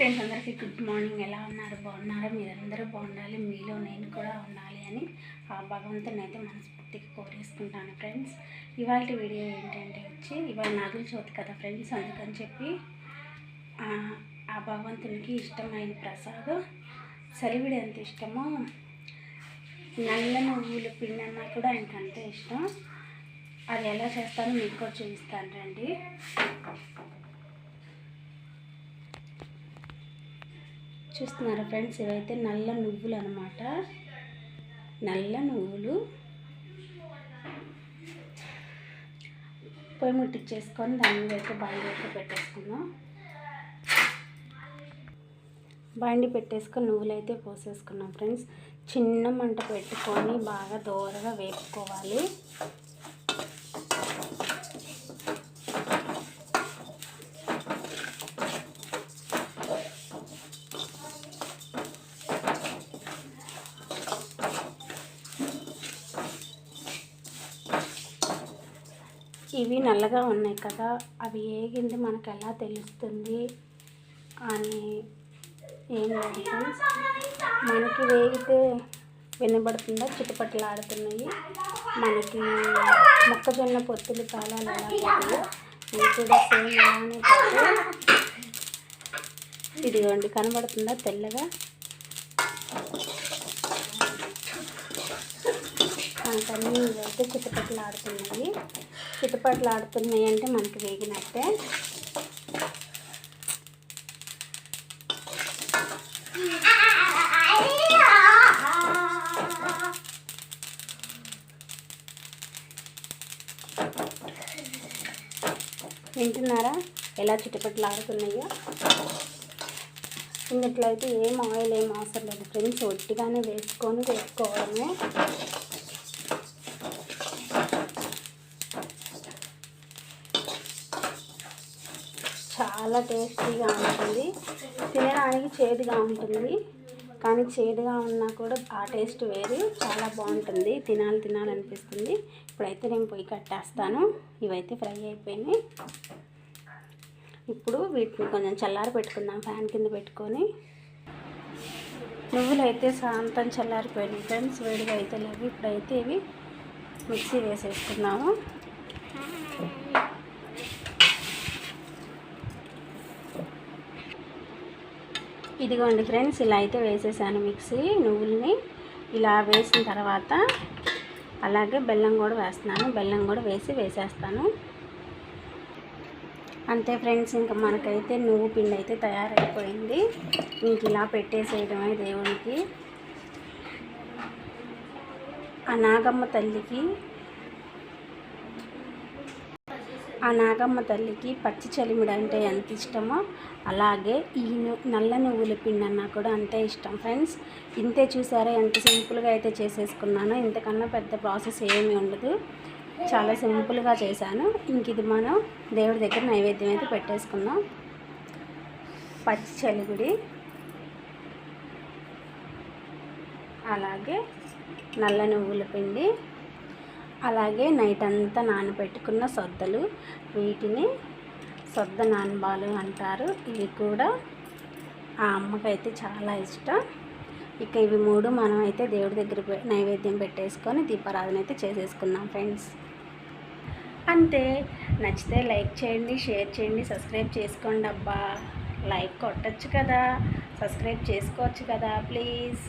Friends అందరికీ good morning ఎలా ఉన్నారు? బాగున్నారా? మీరందరూ బాగుండాలి. మీలో నేను కూడా ఉండాలి అని ఆ భగవంతుని అయితే మనస్ఫూర్తిగా కోరేసుకుంటాను ఫ్రెండ్స్ ఇవాళ వీడియో ఏంటంటే వచ్చి ఇవాళ నాగుల చవితి కదా ఫ్రెండ్స్ అందుకని చెప్పి ఆ, భగవంతునికి ఇష్టమైన ప్రసాదం సలివిడి ఎంత ఇష్టమో నల్ల నువ్వుల పిండి అన్నా కూడా ఆయనకు అంతే ఇష్టం. అది ఎలా చేస్తానో మీకు కూడా చూపిస్తాను రండి. చూస్తున్నారా ఫ్రెండ్స్? ఇవైతే నల్ల నువ్వులు అనమాట నల్ల నువ్వులు. పొయ్యి ముట్టించేసుకొని దాని మీద అయితే బాండి అయితే పెట్టేసుకుందాం. బాండి పెట్టేసుకొని నువ్వులు అయితే పోసేసుకున్నాం ఫ్రెండ్స్. చిన్న మంట పెట్టుకొని బాగా దోరగా వేపుకోవాలి. ఇవి నల్లగా ఉన్నాయి కదా అవి ఏగింది మనకు ఎలా తెలుస్తుంది అని ఏం లేదు మనకి వేగితే వినబడుతుందా? చిటపట్లాడుతున్నాయి. మనకి మొక్కజొన్న పొత్తులు కాలాలు ఎలా ఇవి కూడా సేమ్ అలానే ఇదిగోండి కనబడుతుందా తెల్లగా? మనకన్నీ ఇవైతే చిటపట్లు ఆడుతున్నాయి చిటపట్లు ఆడుతున్నాయి అంటే మనకి వేగినట్టే. వింటున్నారా? ఎలా చిటపట్లు ఆడుతున్నాయో ఇందుట్లయితే ఏం ఆయిల్ ఏం అవసరం లేదు. ఫ్రెండ్స్ ఒట్టిగానే వేసుకొని వేసుకోవడమే. చాలా టేస్టీగా ఉంటుంది. తినడానికి చేదుగా ఉంటుంది. కానీ చేదుగా ఉన్నా కూడా ఆ టేస్ట్ వేరు. చాలా బాగుంటుంది. తినాలి తినాలనిపిస్తుంది ఇప్పుడైతే నేను పొయ్యి కట్టేస్తాను. ఇవైతే ఫ్రై అయిపోయినాయి. ఇప్పుడు వీటిని కొంచెం చల్లారి పెట్టుకుందాం. ఫ్యాన్ కింద పెట్టుకొని. నువ్వులు అయితే శాంతం చల్లారిపోయినాయి ఫ్రెండ్స్. వేడిగా అయితే లేవు. ఇప్పుడైతే ఇవి మిక్సీ వేసేసుకున్నాము ఇదిగోండి ఫ్రెండ్స్ ఇలా అయితే వేసేసాను మిక్సీ నువ్వుల్ని. ఇలా వేసిన తర్వాత అలాగే బెల్లం కూడా వేస్తున్నాను. బెల్లం కూడా వేసి వేసేస్తాను. అంతే ఫ్రెండ్స్ ఇంకా మనకైతే నువ్వు పిండి అయితే తయారైపోయింది. ఇంక ఇలా పెట్టేసేయడమే దేవునికి. ఆ నాగమ్మ తల్లికి ఆ నాగమ్మ తల్లికి పచ్చి చలిమిడి అంటే ఎంత ఇష్టమో అలాగే ఈ నల్ల నువ్వుల పిండి అన్నా కూడా అంతే ఇష్టం ఫ్రెండ్స్. ఇంతే చూసారా ఎంత సింపుల్గా అయితే చేసేసుకున్నాను. ఇంతకన్నా పెద్ద ప్రాసెస్ ఏమీ ఉండదు. చాలా సింపుల్గా చేశాను. ఇంక ఇది మనం దేవుడి దగ్గర నైవేద్యం అయితే పెట్టేసుకుందాం. పచ్చి చలిమిడి అలాగే నల్ల నువ్వుల పిండి. అలాగే నైట్ అంతా నానబెట్టుకున్న సొద్దలు వీటిని సొద్ద నానబాలు అంటారు. ఇవి కూడా ఆ అమ్మకైతే చాలా ఇష్టం. ఇక ఇవి మూడు మనం అయితే దేవుడి దగ్గర నైవేద్యం పెట్టేసుకొని దీపారాధన అయితే చేసేసుకున్నాం ఫ్రెండ్స్. అంతే. నచ్చితే లైక్ చేయండి షేర్ చేయండి సబ్స్క్రైబ్ చేసుకోండి అబ్బా. లైక్ కొట్టచ్చు కదా. సబ్స్క్రైబ్ చేసుకోవచ్చు కదా ప్లీజ్.